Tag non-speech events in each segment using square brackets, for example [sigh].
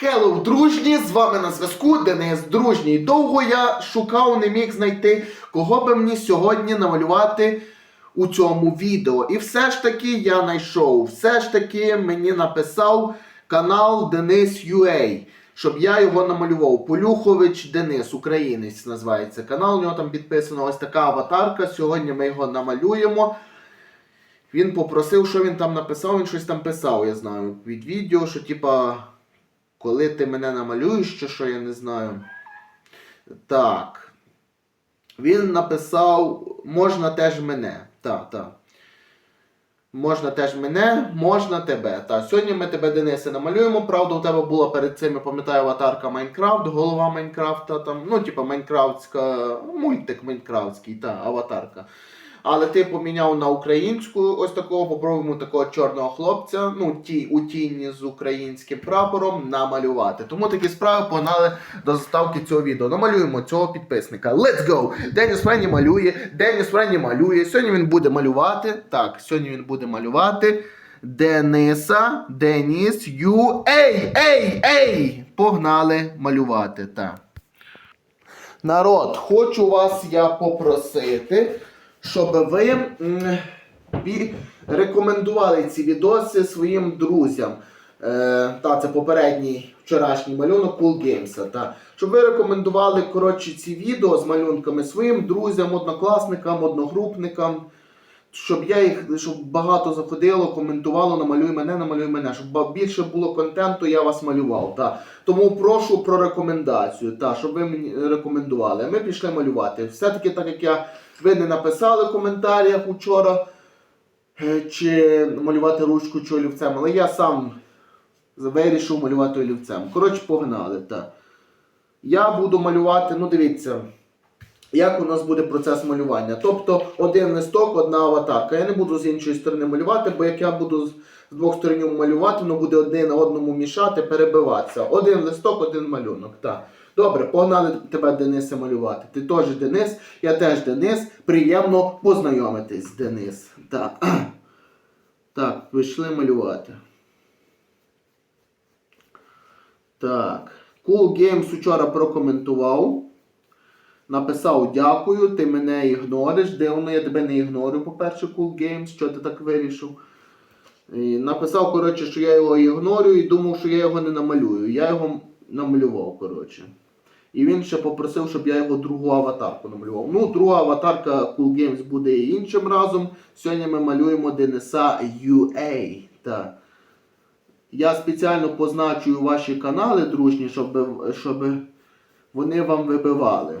Хеллоу, дружні! З вами на зв'язку Денис Дружній. Довго я шукав, не міг знайти, кого би мені сьогодні намалювати у цьому відео. І все ж таки я знайшов. Все ж таки мені написав канал Денис UA, щоб я його намалював. Полюхович Денис, українець називається канал. У нього там підписана ось така аватарка. Сьогодні ми його намалюємо. Він попросив, що він там написав, він щось там писав, я знаю, від відео, що типа, коли ти мене намалюєш, чи що я не знаю. Так. Він написав, можна теж мене. Так, так. Можна теж мене, можна тебе. Так, сьогодні ми тебе, Денисе, намалюємо. Правда, у тебе була перед цим, я пам'ятаю, аватарка Майнкрафт, голова Майнкрафта, там, ну, типа Майнкрафтська, мультик Майнкрафтський, та, аватарка. Але ти поміняв на українську ось такого, попробуємо такого чорного хлопця, ну, ті, у тіні з українським прапором намалювати. Тому такі справи погнали до заставки цього відео. Намалюємо цього підписника. Let's go! Деніс Френі малює, Деніс Френі малює. Сьогодні він буде малювати. Так, сьогодні він буде малювати. Дениса, Деніс, Ю. Ей! Ей! Ей! Погнали малювати. Так. Народ, хочу вас я попросити, щоб ви рекомендували ці відоси своїм друзям. Е, та, це попередній вчорашній малюнок Cool Games. Та. Щоб ви рекомендували коротше, ці відео з малюнками своїм друзям, однокласникам, одногрупникам. Щоб я їх, щоб багато заходило, коментувало, намалюй мене, намалюй мене, щоб більше було контенту, я вас малював. Та. Тому прошу про рекомендацію, та, щоб ви мені рекомендували. Ми пішли малювати. Все-таки, так як я ви не написали в коментарях учора, е, чи малювати ручку чи олівцем, але я сам вирішив малювати олівцем. Коротше, погнали. Та. Я буду малювати, ну дивіться, як у нас буде процес малювання. Тобто один листок, одна аватарка. Я не буду з іншої сторони малювати, бо як я буду з двох сторін малювати, воно буде одне на одному мішати, перебиватися. Один листок, один малюнок. Так. Добре, погнали тебе, Денисе, малювати. Ти теж Денис, я теж Денис. Приємно познайомитись, Денис. Так. [clears throat] Так, пішли малювати. Так. Cool Games вчора прокоментував. Написав дякую, ти мене ігнориш. Дивно, я тебе не ігнорю, по-перше, Cool Games, що ти так вирішив. І написав, коротше, що я його ігнорю і думав, що я його не намалюю. Я його намалював, коротше. І він ще попросив, щоб я його другу аватарку намалював. Ну, друга аватарка Cool Games буде і іншим разом. Сьогодні ми малюємо Дениса UA. Так. Я спеціально позначую ваші канали, дружні, щоб, щоб вони вам вибивали.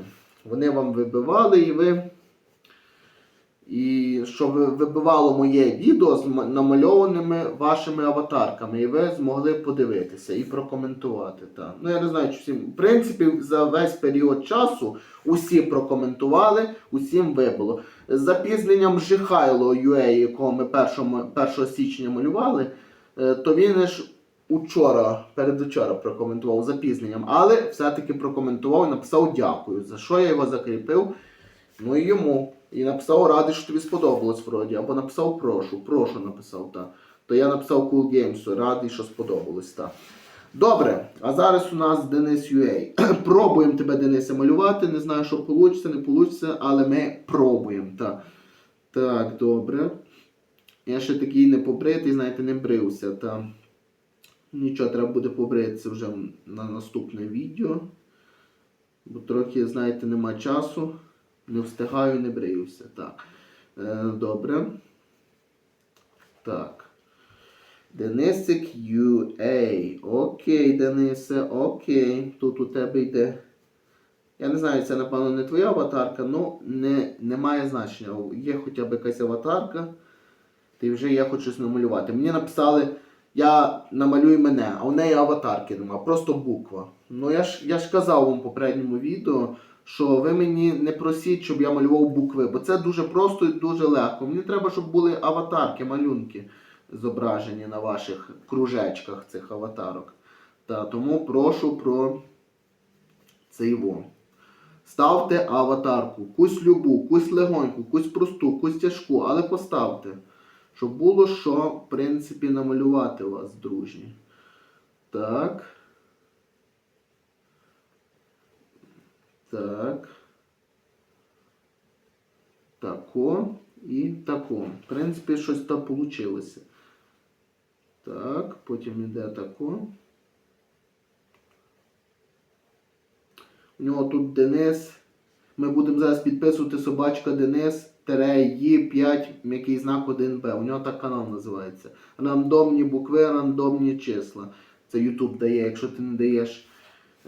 Вони вам вибивали і ви. І щоб вибивало моє відео з намальованими вашими аватарками, і ви змогли подивитися і прокоментувати. Так. Ну я не знаю, чи всім. В принципі, за весь період часу усі прокоментували, усім вибило. З запізненням Жихайло UA, якого ми 1, 1 січня малювали, е, то він ж учора, передучора прокоментував запізненням, але все-таки прокоментував і написав дякую, за що я його закріпив. Ну і йому. І написав радий, що тобі сподобалось вроді. Або написав прошу. Прошу написав, так. То я написав Cool Games, радий, що сподобалось, так. Добре, а зараз у нас Денис UA. [clears throat] пробуємо тебе, Денисе, малювати. Не знаю, що вийде, не вийде, але ми пробуємо. Так, так добре. Я ще такий не побритий, знаєте, не брився. Та. Нічого, треба буде побритися вже на наступне відео. Бо трохи, знаєте, нема часу. Не встигаю, не бриюся. Так. Е, добре. Так. Денисик UA. Окей, Денисе, окей. Тут у тебе йде. Я не знаю, це, напевно, не твоя аватарка, ну не, не значення. Є хоча б якась аватарка. Ти вже я хочу намалювати. Мені написали, я намалюй мене, а у неї аватарки нема, просто буква. Ну я ж я ж казав вам в попередньому відео, що ви мені не просіть, щоб я малював букви, бо це дуже просто і дуже легко. Мені треба, щоб були аватарки, малюнки зображені на ваших кружечках цих аватарок. Та, тому прошу про цей во. Ставте аватарку, кусь любу, кусь легоньку, кусь просту, кусь тяжку, але поставте щоб було що, в принципі, намалювати вас, дружні. Так. Так. Тако і тако. В принципі, щось там вийшло. Так, потім йде тако. У нього тут Денис. Ми будемо зараз підписувати собачка Денис. 5 м'який знак 1Б. У нього так канал називається. Рандомні букви, рандомні числа. Це YouTube дає, якщо ти не даєш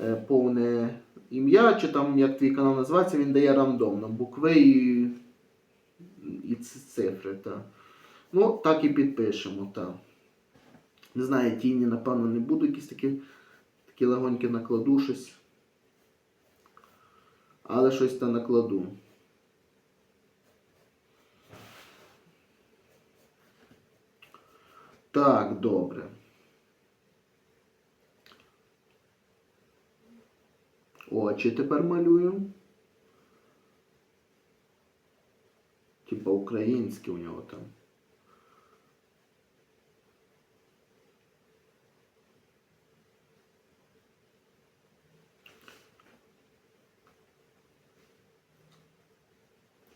е, повне ім'я, чи там як твій канал називається, він дає рандомно. Букви і, і цифри. Та. Ну, так і підпишемо. Та. Не знаю, тіні, напевно, не буду якісь такі, такі легонькі накладу щось. Але щось та накладу. Так, добре. Очі тепер малюю. Типа українські у нього там.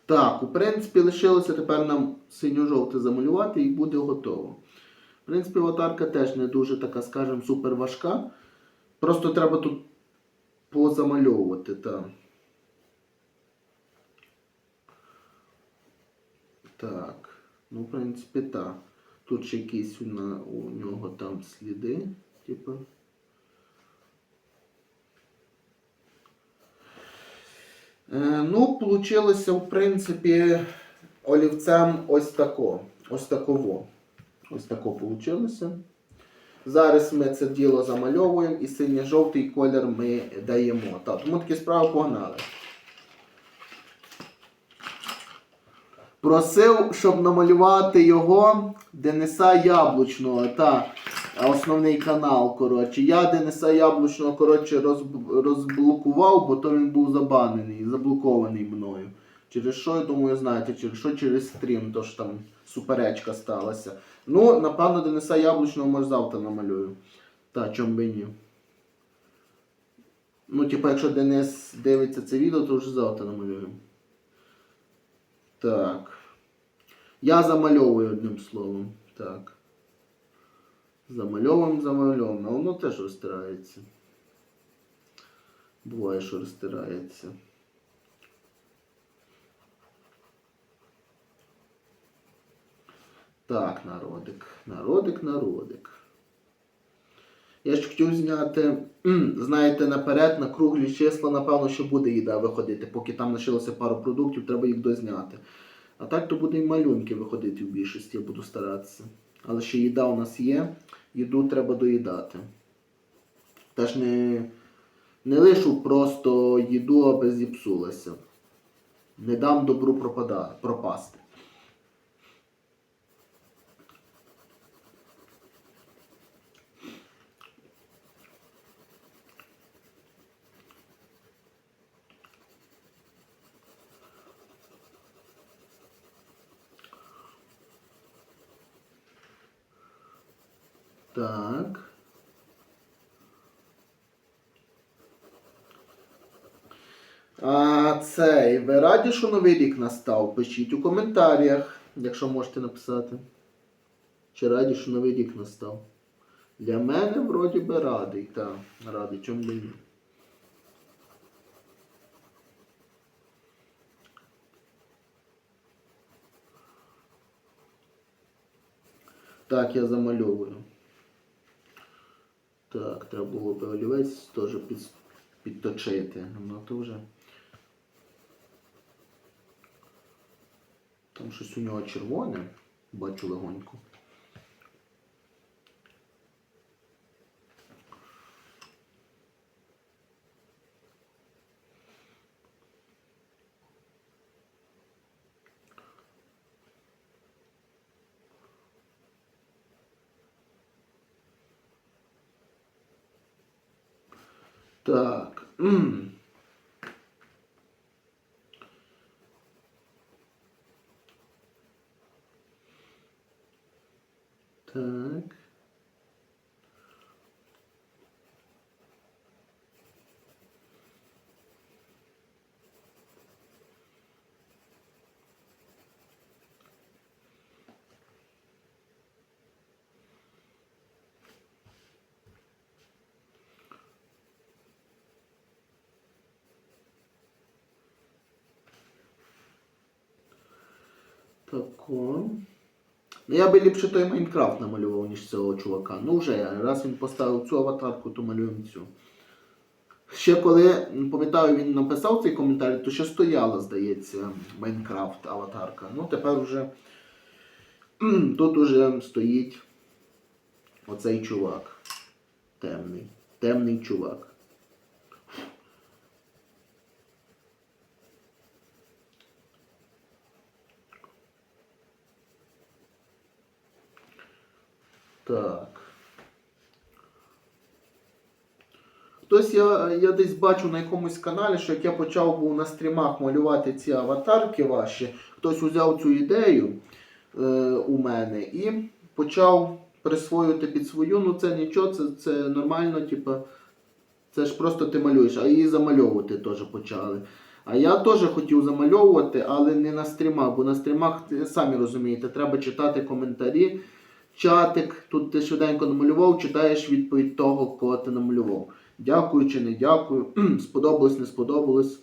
Так, у принципі, лишилося тепер нам синьо-жовте замалювати і буде готово. В принципі, аватарка теж не дуже така, скажімо, супер важка. Просто треба тут позамальовувати. Так. Так. Ну, в принципі, так. Тут ще якісь у, на, у нього там сліди. Типу. Е, ну, получилося, в принципі, олівцем ось тако. Ось таково. Ось тако получилося. Зараз ми це діло замальовуємо і синьо-жовтий колір ми даємо. Так, тому такі справи погнали. Просив, щоб намалювати його Дениса Яблучного. Та основний канал. коротше. Я Дениса Яблучного коротше, розб- розблокував, бо то він був забанений, заблокований мною. Через що, я думаю, знаєте, через що через стрім, то ж там суперечка сталася. Ну, напевно, Дениса Яблучного може завтра намалюю. Та, чом би ні. Ну, типу, якщо Денис дивиться це відео, то вже завтра намалюю. Так. Я замальовую одним словом. Так. Замальовуємо, замальовуємо. Воно теж розтирається. Буває, що розтирається. Так, народик. Народик, народик. Я ж хотів зняти, знаєте, наперед на круглі числа, напевно, що буде їда виходити. Поки там лишилося пару продуктів, треба їх дозняти. А так то буде і малюнки виходити в більшості, я буду старатися. Але ще їда у нас є, їду треба доїдати. Теж не, не лишу просто їду, аби зіпсулася. Не дам добру пропада, пропасти. Так. А цей, ви раді, що новий рік настав? Пишіть у коментарях, якщо можете написати. Чи раді, що новий рік настав? Для мене вроді би радий, так, радий, чому ні. Так, я замальовую. Треба було би олівець теж під, підточити. Воно то вже. Там щось у нього червоне, бачу легонько. Так. м. Так. Тако. Ну, я би ліпше той Майнкрафт намалював, ніж цього чувака. Ну вже. Раз він поставив цю аватарку, то малюємо цю. Ще коли, пам'ятаю, він написав цей коментар, то ще стояла, здається, Майнкрафт аватарка. Ну тепер вже тут уже стоїть оцей чувак. Темний. Темний чувак. Так. Хтось я, я десь бачу на якомусь каналі, що як я почав був на стрімах малювати ці аватарки ваші, хтось узяв цю ідею е, у мене і почав присвоювати під свою. Ну це нічого, це, це нормально, типу, це ж просто ти малюєш, а її замальовувати теж почали. А я теж хотів замальовувати, але не на стрімах, бо на стрімах, самі розумієте, треба читати коментарі, чатик, тут ти швиденько намалював, читаєш відповідь того, кого ти намалював. Дякую чи не дякую. сподобалось, не сподобалось.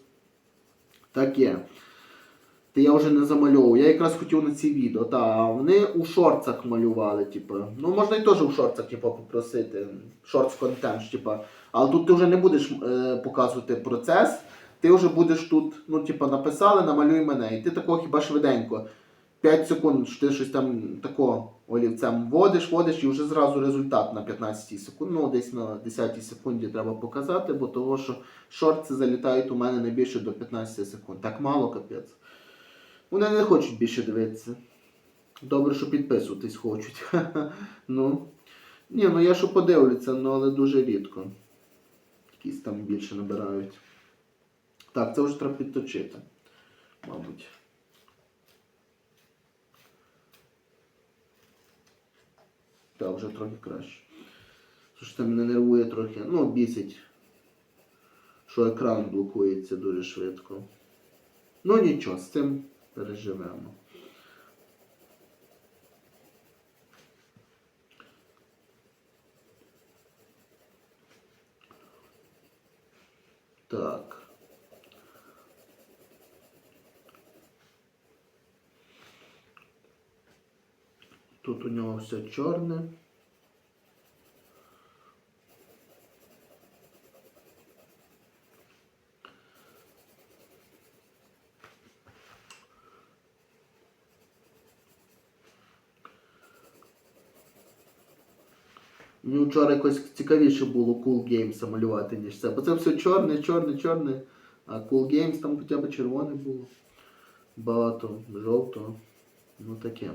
Так є. Та я вже не замальовував. Я якраз хотів на ці відео. Та, вони у шорцах малювали, типу. Ну, можна і теж у шорцах, типу, попросити. Шортс контент, типу. Але тут ти вже не будеш е, показувати процес. Ти вже будеш тут, ну, типу, написали, намалюй мене. І ти такого хіба швиденько. 5 секунд, що ти щось там тако олівцем вводиш, вводиш і вже зразу результат на 15 секунд. Ну, десь на 10 секунді треба показати, бо того, що шорти залітають у мене не більше до 15 секунд. Так мало капець. Вони не хочуть більше дивитися. Добре, що підписуватись хочуть. [laughs] ну. Ні, ну я що подивлюся, ну але дуже рідко. Якісь там більше набирають. Так, це вже треба підточити, мабуть. Так, вже трохи краще. Що це мене нервує трохи, ну, бісить, що екран блокується дуже швидко. Ну нічого, з цим переживемо. Так. Тут у нього все чорне. Мені вчора якось цікавіше було Cool Games малювати, ніж це. Бо це все чорне, чорне, чорне. А Cool Games там хоча б червоне було. Багато, жовтого. Ну таке.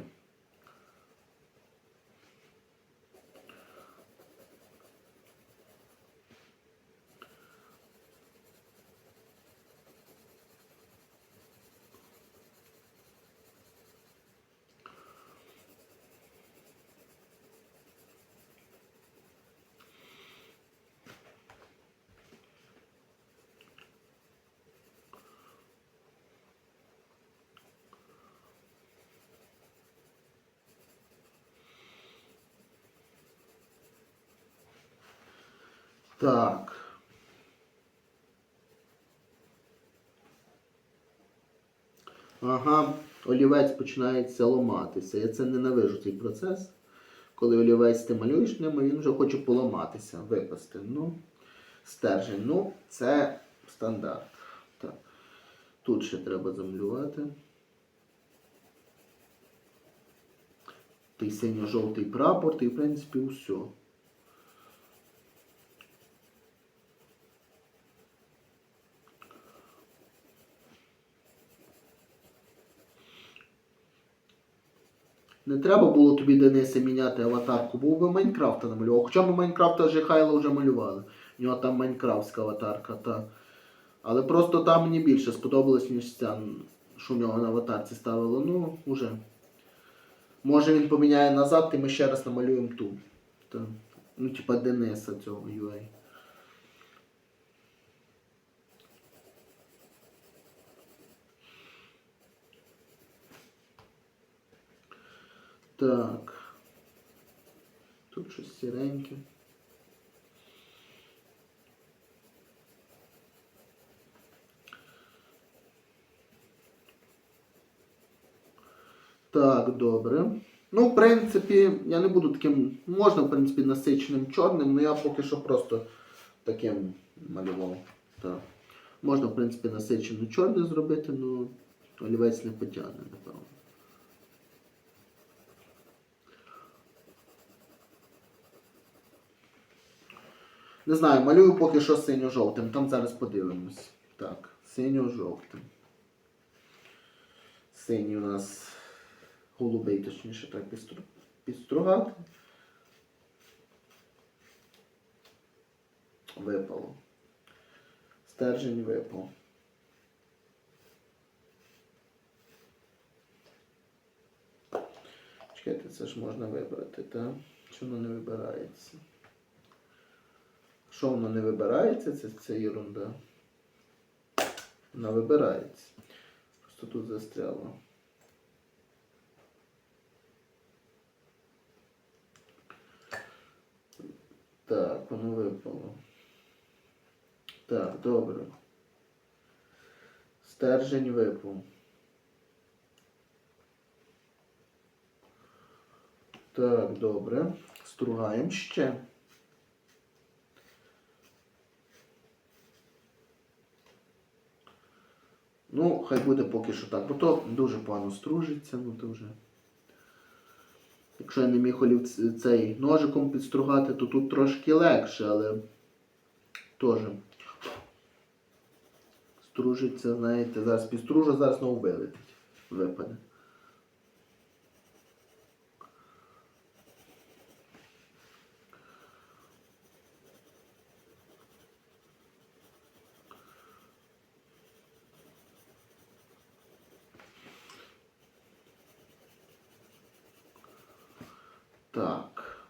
Так. Ага, олівець починається ламатися. Я це ненавижу цей процес. Коли олівець ти малюєш ним, він вже хоче поламатися, випасти. Ну, стержень. Ну, це стандарт. Так. Тут ще треба замалювати. Той синьо-жовтий прапор, і в принципі все. Не треба було тобі Денисе міняти аватарку, був би Майнкрафта намалював. Хоча б Майнкрафта вже Хайло вже малювали. У нього там Майнкрафтська аватарка, та. Але просто там мені більше сподобалось, ніж ця, що у нього на аватарці ставило. Ну, уже. Може він поміняє назад, і ми ще раз намалюємо ту. Та. Ну, типа Дениса цього UA. Так. Тут щось сіреньке. Так, добре. Ну, в принципі, я не буду таким, можна, в принципі, насиченим чорним, але я поки що просто таким малював. Так. Можна, в принципі, насичено чорне зробити, але олівець не потягне, напевно. Не знаю, малюю поки що синьо-жовтим, там зараз подивимось. Так, синьо-жовтим. Синій у нас голубий, точніше, так підстру... підстругати. Випало. Стержень випав. Чекайте, це ж можна вибрати, так? Воно не вибирається? Що воно не вибирається, це, це ерунда. Вона вибирається. Просто тут застряло. Так, воно випало. Так, добре. Стержень випав. Так, добре. Стругаємо ще. Ну, хай буде поки що так, бо то дуже погано стружиться, ну то вже. Якщо я не міг олів цей ножиком підстругати, то тут трошки легше, але теж стружиться, знаєте, зараз підстружу, зараз знову вилетить. Випаде. Так.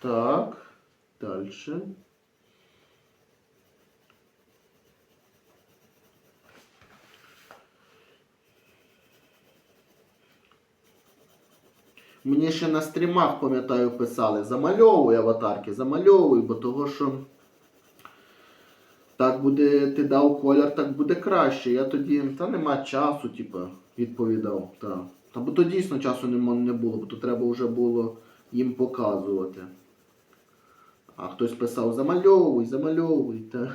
Так, дальше. Мені ще на стрімах, пам'ятаю, писали, замальовуй аватарки, замальовуй, бо того, що так буде, ти дав колір, так буде краще. Я тоді, та нема часу, типу, відповідав. Та. Та бо то дійсно часу не, було, бо то треба вже було їм показувати. А хтось писав, замальовуй, замальовуй. Та.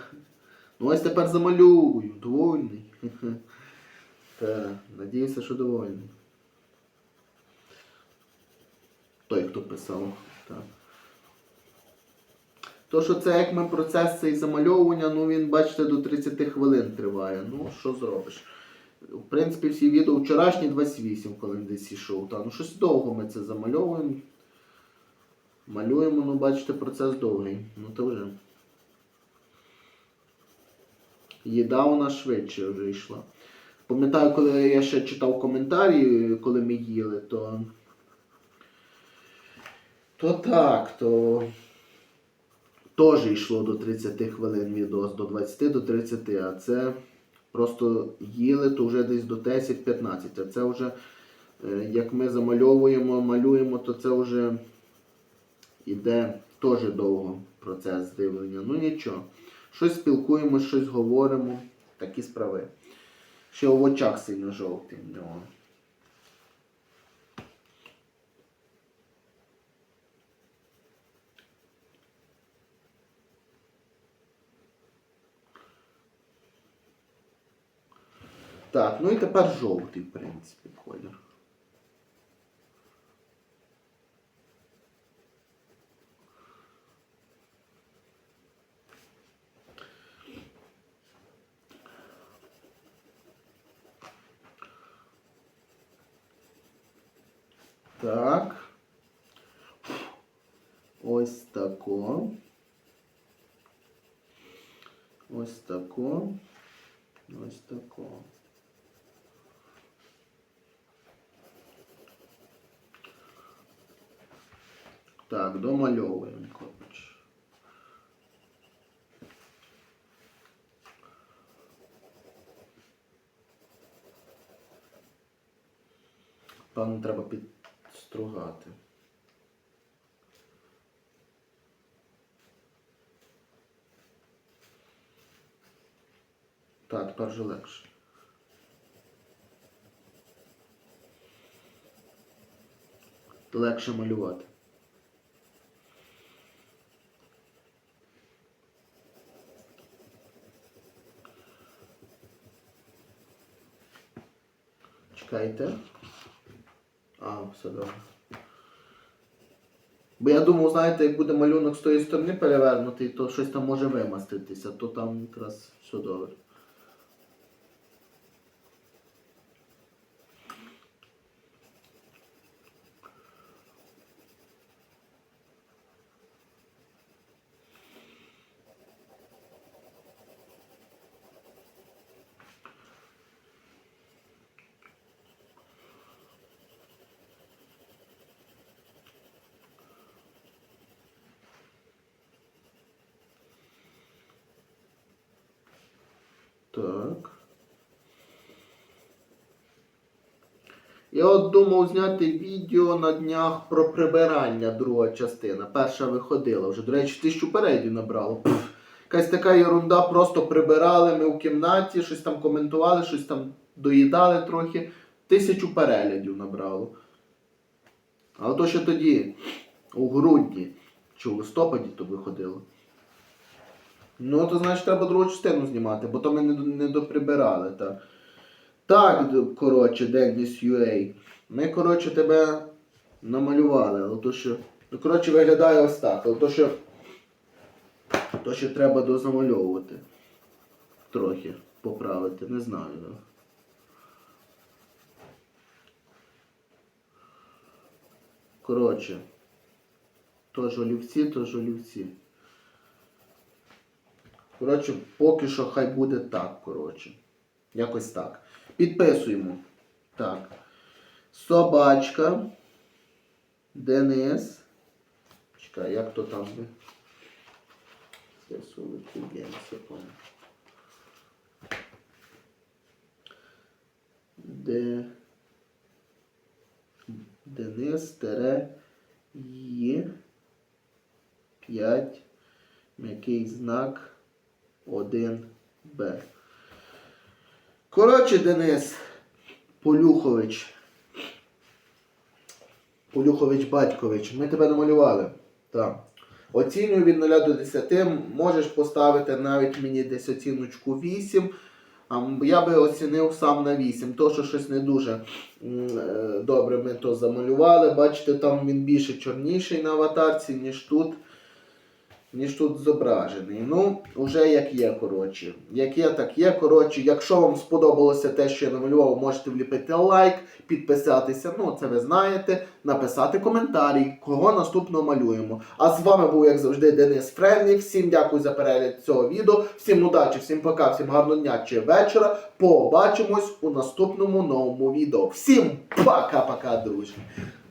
Ну ось тепер замальовую, довольний. [laughs] Надіюся, що довольний. Той, хто писав. Так. То, що це як ми процес цей замальовування, ну він, бачите, до 30 хвилин триває. Ну, що зробиш? В принципі, всі відео вчорашні 28 хвилин десь ішов. Та, ну щось довго ми це замальовуємо. Малюємо, ну бачите, процес довгий. Ну то вже. Їда нас швидше вже йшла. Пам'ятаю, коли я ще читав коментарі, коли ми їли, то. То так, то теж йшло до 30 хвилин відос, до 20 до 30, а це просто їли, то вже десь до 10-15. А це вже, е, як ми замальовуємо, малюємо, то це вже іде теж довго процес здивлення. Ну нічого. Щось спілкуємося, щось говоримо. Такі справи. Ще в очах сильно жовтий в нього. Так, ну і тепер жовтий, в принципі, колір. Так. Ось тако. Ось тако. Ось тако. Так, домальовуємо, коротше. Певно, треба підстругати. Так, тепер же легше. Легше малювати. Чекайте. А, все добре. Бо я думав, знаєте, як буде малюнок з тої сторони перевернутий, то щось там може вимаститися, то там якраз все добре. Так. Я от думав зняти відео на днях про прибирання, друга частина. Перша виходила вже. До речі, тисячу передів набрало. Пф, якась така ерунда, просто прибирали ми в кімнаті, щось там коментували, щось там доїдали трохи. Тисячу переглядів набрало. Але то ще тоді, у грудні чи у листопаді то виходило. Ну, то значить треба другу частину знімати, бо то ми не, не доприбирали. Так, так коротше, Деніс UA. Ми, коротше, тебе намалювали, але то що. Ну, коротше, виглядає ось так, але то що. То ще треба дозамальовувати. Трохи поправити, не знаю. Коротше. То жолівці, то жолівці. Коротше, поки що хай буде так, коротше. Якось так. Підписуємо. Так. Собачка. Денис. Чекай, як то там? Сесулики Генси, помню. Де... Денис тере Є 5 м'який знак 1Б. Коротше, Денис Полюхович. Полюхович Батькович, ми тебе намалювали. Так. Оцінюю від 0 до 10. Можеш поставити навіть мені десь оціночку 8. А я би оцінив сам на 8. То, що щось не дуже е, добре ми то замалювали. Бачите, там він більше чорніший на аватарці, ніж тут. Ніж тут зображений. Ну, вже як є, коротше. Як є, так є. Коротше, якщо вам сподобалося те, що я намалював, можете вліпити лайк, підписатися. Ну, це ви знаєте, написати коментарі, кого наступного малюємо. А з вами був, як завжди, Денис Френлі. Всім дякую за перегляд цього відео. Всім удачі, всім пока, всім гарного дня чи вечора. Побачимось у наступному новому відео. Всім пока-пока, друзі.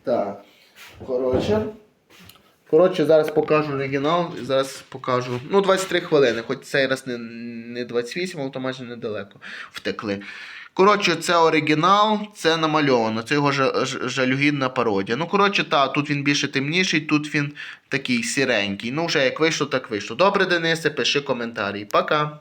Так, коротше. Коротше, зараз покажу оригінал, зараз покажу. Ну, 23 хвилини, хоч цей раз не, не 28, але то майже недалеко втекли. Коротше, це оригінал, це намальовано, це його жалюгідна пародія. Ну, коротше, та, тут він більше темніший, тут він такий сіренький. Ну, вже як вийшло, так вийшло. Добре, Денисе, пиши коментарі. Пока.